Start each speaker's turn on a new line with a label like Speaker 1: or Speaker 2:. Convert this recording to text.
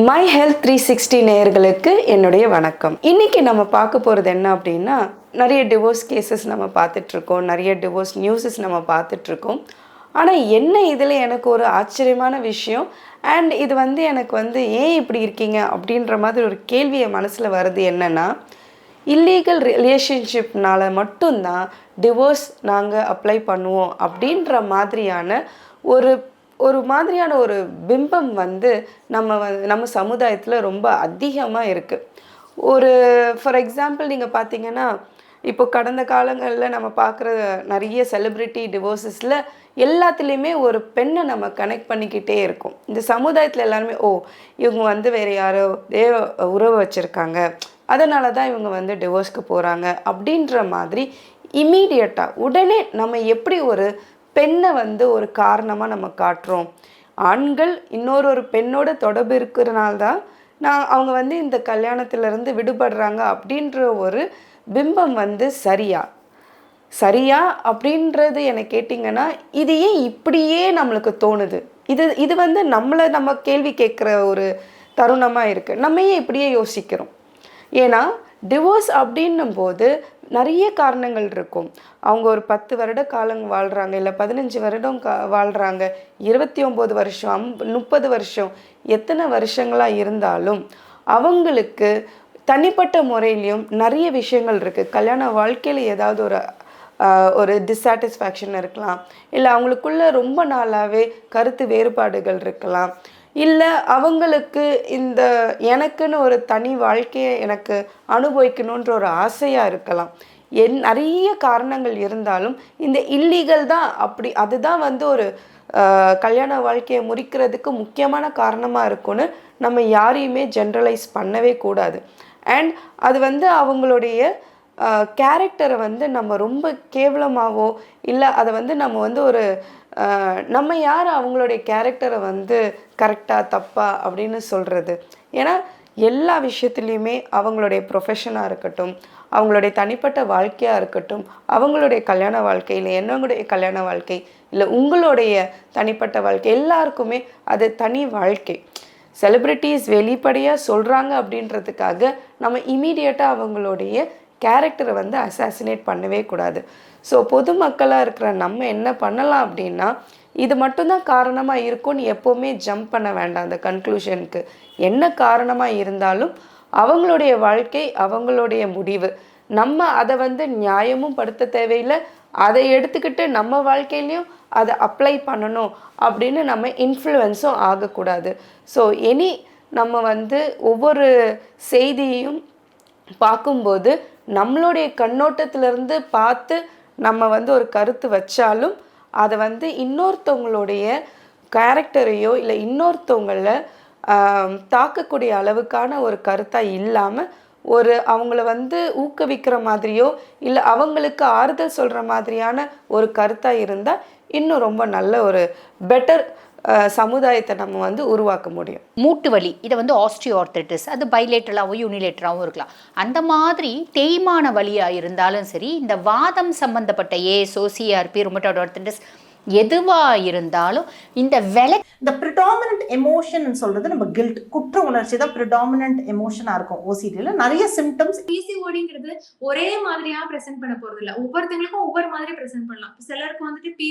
Speaker 1: My health three sixty நேயர்களுக்கு என்னுடைய வணக்கம். இன்னைக்கு நம்ம பார்க்க போகிறது என்ன அப்படின்னா நிறைய டிவோர்ஸ் கேசஸ் நம்ம பார்த்துட்ருக்கோம் நிறைய டிவோர்ஸ் நியூஸஸ் நம்ம பார்த்துட்ருக்கோம். ஆனால் என்ன இதில் எனக்கு ஒரு ஆச்சரியமான விஷயம்? அண்ட் இது வந்து எனக்கு வந்து ஏன் இப்படி இருக்கீங்க? அப்படின்ற மாதிரி ஒரு கேள்வி என் மனசில் வருது என்னென்னா இல்லீகல் ரிலேஷன்ஷிப்னால் மட்டும்தான் டிவோர்ஸ் நாங்கள் அப்ளை பண்ணுவோம் அப்படின்ற மாதிரியான ஒரு ஒரு மாதிரியான ஒரு பிம்பம் வந்து நம்ம நம்ம சமுதாயத்தில் ரொம்ப அதிகமாக இருக்குது ஒரு ஃபார் எக்ஸாம்பிள் நீங்கள் பார்த்தீங்கன்னா இப்போ கடந்த காலங்களில் நம்ம பார்க்குற நிறைய செலிப்ரிட்டி டிவோர்ஸஸில் எல்லாத்துலேயுமே ஒரு பெண்ணை நம்ம கனெக்ட் பண்ணிக்கிட்டே இருக்கோம். இந்த சமுதாயத்தில் எல்லாருமே ஓ இவங்க வந்து வேறு யாரோ தேவ உறவு வச்சுருக்காங்க. அதனால தான் இவங்க வந்து டிவோர்ஸ்க்கு போகிறாங்க அப்படின்ற மாதிரி இமீடியட்டாக உடனே நம்ம எப்படி ஒரு பெண்ணை வந்து ஒரு காரணமாக நம்ம காட்டுறோம். ஆண்கள் இன்னொரு ஒரு பெண்ணோட தொடர்பு இருக்கிறனால தான் நான் அவங்க வந்து இந்த கல்யாணத்திலேருந்து விடுபடுறாங்க அப்படின்ற ஒரு பிம்பம் வந்து சரியா? சரியா அப்படின்றது என்னை கேட்டிங்கன்னா இது ஏன் இப்படியே நம்மளுக்கு தோணுது? இது இது வந்து நம்மளை நம்ம கேள்வி கேட்குற ஒரு தருணமாக இருக்குது நம்ம ஏன் இப்படியே யோசிக்கிறோம்? ஏன்னா டிவோர்ஸ் அப்படின்னும் போது நிறைய காரணங்கள் இருக்கும். அவங்க ஒரு பத்து வருட காலம் வாழ்கிறாங்க இல்லை பதினஞ்சு வருடம் கா வாழ்கிறாங்க இருபத்தி ஒம்பது வருஷம் அம் முப்பது வருஷம் எத்தனை வருஷங்களாக இருந்தாலும் அவங்களுக்கு தனிப்பட்ட முறையிலையும் நிறைய விஷயங்கள் இருக்குது கல்யாண வாழ்க்கையில் ஏதாவது ஒரு ஒரு டிஸாட்டிஸ்ஃபேக்ஷன் இருக்கலாம் இல்லை அவங்களுக்குள்ள ரொம்ப நாளாகவே கருத்து வேறுபாடுகள் இருக்கலாம். இல்லை அவங்களுக்கு இந்த எனக்குன்னு ஒரு தனி வாழ்க்கையை எனக்கு அனுபவிக்கணுன்ற ஒரு ஆசையாக இருக்கலாம். என் நிறைய காரணங்கள் இருந்தாலும் இந்த இல்லீகல் தான் அப்படி அதுதான் வந்து ஒரு கல்யாண வாழ்க்கையை முறிக்கிறதுக்கு முக்கியமான காரணமாக இருக்கும்னு நம்ம யாரையுமே ஜென்ரலைஸ் பண்ணவே கூடாது. அண்ட் அது வந்து அவங்களுடைய கேரக்டரை வந்து நம்ம ரொம்ப கேவலமாகவோ இல்லை அதை வந்து நம்ம வந்து ஒரு நம்ம யார் அவங்களுடைய கேரக்டரை வந்து கரெக்டாக தப்பா அப்படின்னு சொல்கிறது ஏன்னா எல்லா விஷயத்துலையுமே அவங்களுடைய ப்ரொஃபஷனாக இருக்கட்டும் அவங்களுடைய தனிப்பட்ட வாழ்க்கையாக இருக்கட்டும் அவங்களுடைய கல்யாண வாழ்க்கை இல்லை என்னங்களுடைய கல்யாண வாழ்க்கை இல்லை உங்களுடைய தனிப்பட்ட வாழ்க்கை எல்லாருக்குமே அது தனி வாழ்க்கை. செலிப்ரிட்டிஸ் வெளிப்படையாக சொல்கிறாங்க அப்படின்றதுக்காக நம்ம இமீடியட்டாக அவங்களுடைய கேரக்டரை வந்து அசாசினேட் பண்ணவே கூடாது. ஸோ பொதுமக்களாக இருக்கிற நம்ம என்ன பண்ணலாம் அப்படின்னா இது மட்டும்தான் காரணமாக இருக்கும்னு எப்போவுமே ஜம்ப் பண்ண வேண்டாம் அந்த கன்க்ளூஷனுக்கு என்ன காரணமாக இருந்தாலும் அவங்களுடைய வாழ்க்கை அவங்களுடைய முடிவு. நம்ம அதை வந்து நியாயமும் படுத்த தேவையில்லை. அதை எடுத்துக்கிட்டு நம்ம வாழ்க்கையிலையும் அதை அப்ளை பண்ணணும் அப்படின்னு நம்ம இன்ஃப்ளூயன்ஸும் ஆகக்கூடாது. ஸோ இனி நம்ம வந்து ஒவ்வொரு செய்தியையும் பார்க்கும்போது நம்மளுடைய கண்ணோட்டத்திலிருந்து பார்த்து நம்ம வந்து ஒரு கருத்து வச்சாலும் அதை வந்து இன்னொருத்தவங்களுடைய கேரக்டரையோ இல்லை இன்னொருத்தவங்கள தாக்கக்கூடிய அளவுக்கான ஒரு கருத்தாக இல்லாமல் ஒரு அவங்கள வந்து ஊக்குவிக்கிற மாதிரியோ இல்லை அவங்களுக்கு ஆறுதல் சொல்கிற மாதிரியான ஒரு கருத்தாக இருந்தால் இன்னும் ரொம்ப நல்ல ஒரு பெட்டர் சமுதாயத்தை நம்ம வந்து உருவாக்க முடியும்.
Speaker 2: மூட்டு வலி இதை வந்து ஆஸ்டியோஆர்த்ரைட்டிஸ் அது பைலேட்டராகவும் யூனிலேட்டராகவும் இருக்கலாம். அந்த மாதிரி தேய்மான வலியாக இருந்தாலும் சரி இந்த வாதம் சம்பந்தப்பட்ட ஏசோ சிஆர்பி ருமட்டாய்டு ஆர்த்ரைட்டிஸ் எதுவாக இருந்தாலும் இந்த விலை
Speaker 3: இந்த ப்ரிடாமினன்ட் எமோஷன் சொல்றது நம்ம கில்ட் குற்ற உணர்ச்சி தான் ப்ரிடாமினன்ட் எமோஷனா இருக்கும். ஓசிடியில் நிறைய சிம்டம்ஸ்
Speaker 4: பிசிஓடிங்கிறது ஒரே மாதிரியா பிரசன்ட் பண்ண போறது இல்ல ஒவ்வொருத்தங்களுக்கும் ஒவ்வொரு மாதிரி பிரசன்ட் பண்ணலாம். சிலருக்கு வந்துட்டு பீரியட்